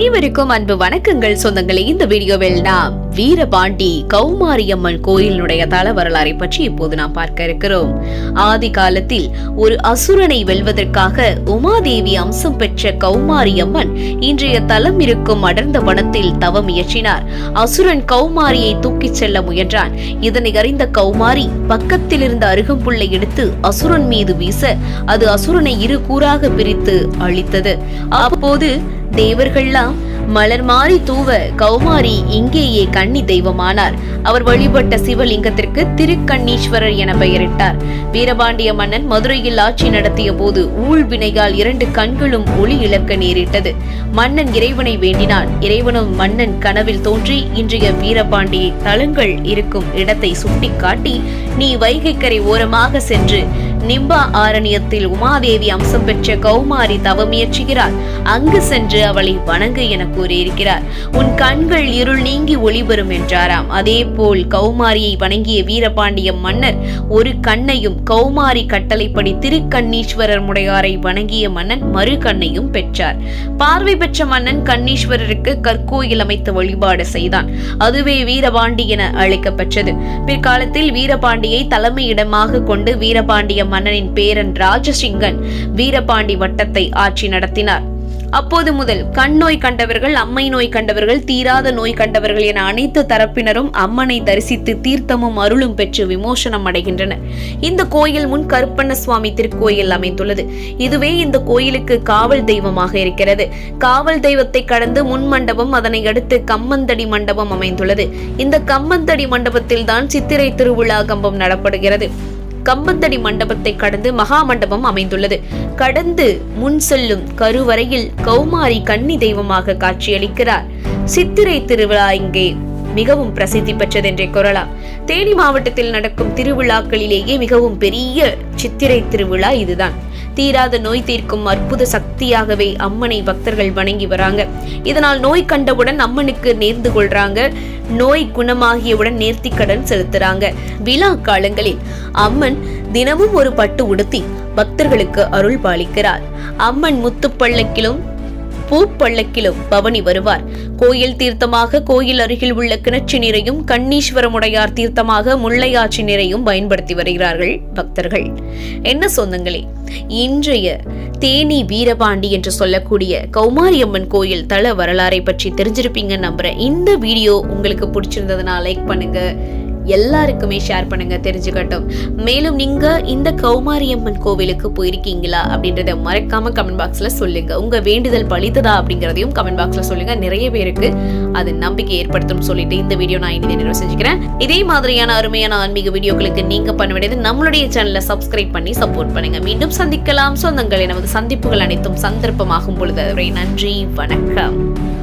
அனைவருக்கும் அன்பு வணக்கங்கள். சொந்தங்களே இந்த வீடியோவில் நாம் வீரபாண்டி கௌமாரியம்மன் கோயிலினுடைய தல வரலாறை பற்றி இப்போது நாம் பார்க்க இருக்கிறோம். ஆதி காலத்தில் ஒரு அசுரனை வெல்வதற்காக உமாதேவி அம்சம் பெற்ற கௌமாரியம்மன் இன்றைய தலம் இருக்கும் அடர்ந்த வனத்தில் தவம் இயற்றினார். அசுரன் கௌமாரியை தூக்கிச் செல்ல முயன்றான். இதனை அறிந்த கௌமாரி பக்கத்தில் இருந்த அருகம்புள்ளை எடுத்து அசுரன் மீது வீச அது அசுரனை இரு கூறாக பிரித்து அழித்தது. அப்போது தேவர்கள்லாம் மலர் மாறி தூவ கௌமாரி இங்கேயே கன்னி தெய்வமானார். அவர் வழிபட்ட சிவலிங்கத்திற்கு திருக்கண்ணீஸ்வரர் என பெயரிட்டார். வீரபாண்டிய மன்னன் மதுரையில் ஆட்சி நடத்திய போது ஊழ்வினையால் இரண்டு கண்களும் ஒளி இழக்க நேரிட்டது. மன்னன் இறைவனை வேண்டினான். இறைவனும் மன்னன் கனவில் தோன்றி இன்றைய வீரபாண்டிய தளங்கள் இருக்கும் இடத்தை சுட்டிக்காட்டி நீ வைகைக்கரை ஓரமாக சென்று நிம்பா ஆரண்யத்தில் உமாதேவி அம்சம் பெற்ற கௌமாரி தவமியற்றுகிறார் அங்கு சென்று அவளை வணங்கு என கூறியிருக்கிறார். உன் கண்கள் இருள் நீங்கி ஒளிபெறும் என்றாராம். அதே போல் கௌமாரியை வணங்கிய வீரபாண்டிய மன்னர் ஒரு கண்ணையும் கௌமாரி கட்டளைப்படி திருக்கண்ணீஸ்வரர் முடையாரை வணங்கிய மன்னன் மறு கண்ணையும் பெற்றார். பார்வை பெற்ற மன்னன் கண்ணீஸ்வரருக்கு கற்கோயில் அமைத்து வழிபாடு செய்தான். அதுவே வீரபாண்டி என அழைக்கப்பெற்றது. பிற்காலத்தில் வீரபாண்டியை தலைமையிடமாக கொண்டு வீரபாண்டிய மன்னனின் பேரன் ராஜசிங்கன் வீரபாண்டி வட்டத்தை ஆட்சி நடத்தினார். அப்போது முதல் கண் நோய் கண்டவர்கள் அம்மை நோய் கண்டவர்கள் தீராத நோய் கண்டவர்கள் என அனைத்து தரப்பினரும் அம்மனை தரிசித்து தீர்த்தமும் அருளும் பெற்று விமோசனம் அடைகின்றனர். இந்த கோயில் முன் கருப்பண்ண சுவாமி திருக்கோயில் அமைந்துள்ளது. இதுவே இந்த கோயிலுக்கு காவல் தெய்வமாக இருக்கிறது. காவல் தெய்வத்தை கடந்து முன் மண்டபம் அதனை அடுத்து கம்மந்தடி மண்டபம் அமைந்துள்ளது. இந்த கம்மந்தடி மண்டபத்தில் தான் சித்திரை திருவிழா கம்பம் நடப்படுகிறது. கம்பந்தடி மண்டபத்தை கடந்து மகா மண்டபம் அமைந்துள்ளது. கடந்து முன் செல்லும் கருவறையில் கௌமாரி கன்னி தெய்வமாக காட்சியளிக்கிறார். சித்திரை திருவிழா இங்கே மிகவும் பிரசித்தி பெற்றது என்றே கூறலாம். தேனி மாவட்டத்தில் நடக்கும் திருவிழாக்களிலேயே மிகவும் பெரிய சித்திரை திருவிழா இதுதான். தீராத நோய் தீர்க்கும் அற்புத சக்தியாகவே அம்மனை பக்தர்கள் வணங்கி வராங்க. இதனால் நோய் கண்டவுடன் அம்மனுக்கு நேர்ந்து கொள்றாங்க. நோய் குணமாகியவுடன் நேர்த்தி கடன் செலுத்துறாங்க. விழா காலங்களில் அம்மன் தினமும் ஒரு பட்டு உடுத்தி பக்தர்களுக்கு அருள் பாலிக்கிறார். அம்மன் முத்துப்பள்ளக்கிலும் பூப்பள்ளக்கிலும் பவனி வருவார். கோயில் தீர்த்தமாக கோயில் அருகில் உள்ள கிணற்று நீரையும் கண்ணீஸ்வரமுடையார் தீர்த்தமாக முல்லையாச்சி நீரையும் பயன்படுத்தி வருகிறார்கள் பக்தர்கள். என்ன சொந்தங்களே? இன்றைய தேனி வீரபாண்டி என்று சொல்லக்கூடிய கௌமாரியம்மன் கோயில் தல வரலாறை பற்றி தெரிஞ்சிருப்பீங்க நம்புறேன். இந்த வீடியோ உங்களுக்கு பிடிச்சிருந்ததுனா லைக் பண்ணுங்க. எல்லாருக்குமே ஷேர் பண்ணுங்க தெரிஞ்சுக்கட்டும். மேலும் நீங்க இந்த கௌமாரியம்மன் கோவிலுக்கு போயிருக்கீங்களா அப்படின்றத மறக்காம கமெண்ட் பாக்ஸ்ல சொல்லுங்க. உங்க வேண்டுதல் பழித்ததா அப்படிங்கறதையும் கமெண்ட் பாக்ஸ்ல சொல்லுங்க. நிறைய பேருக்கு அது நம்பிக்கை ஏற்படுத்தும் சொல்லிட்டு இந்த வீடியோ நான் இனி நிறைவு செஞ்சுக்கிறேன். இதே மாதிரியான அருமையான ஆன்மீக வீடியோக்களுக்கு நீங்க பண்ண வேண்டியது நம்மளுடைய சேனலை சப்ஸ்கிரைப் பண்ணி சப்போர்ட் பண்ணுங்க. மீண்டும் சந்திக்கலாம். சொந்தங்களை நமது சந்திப்புகள் அனைத்தும் சந்தர்ப்பமாகும் பொழுது அதுவரை நன்றி. வணக்கம்.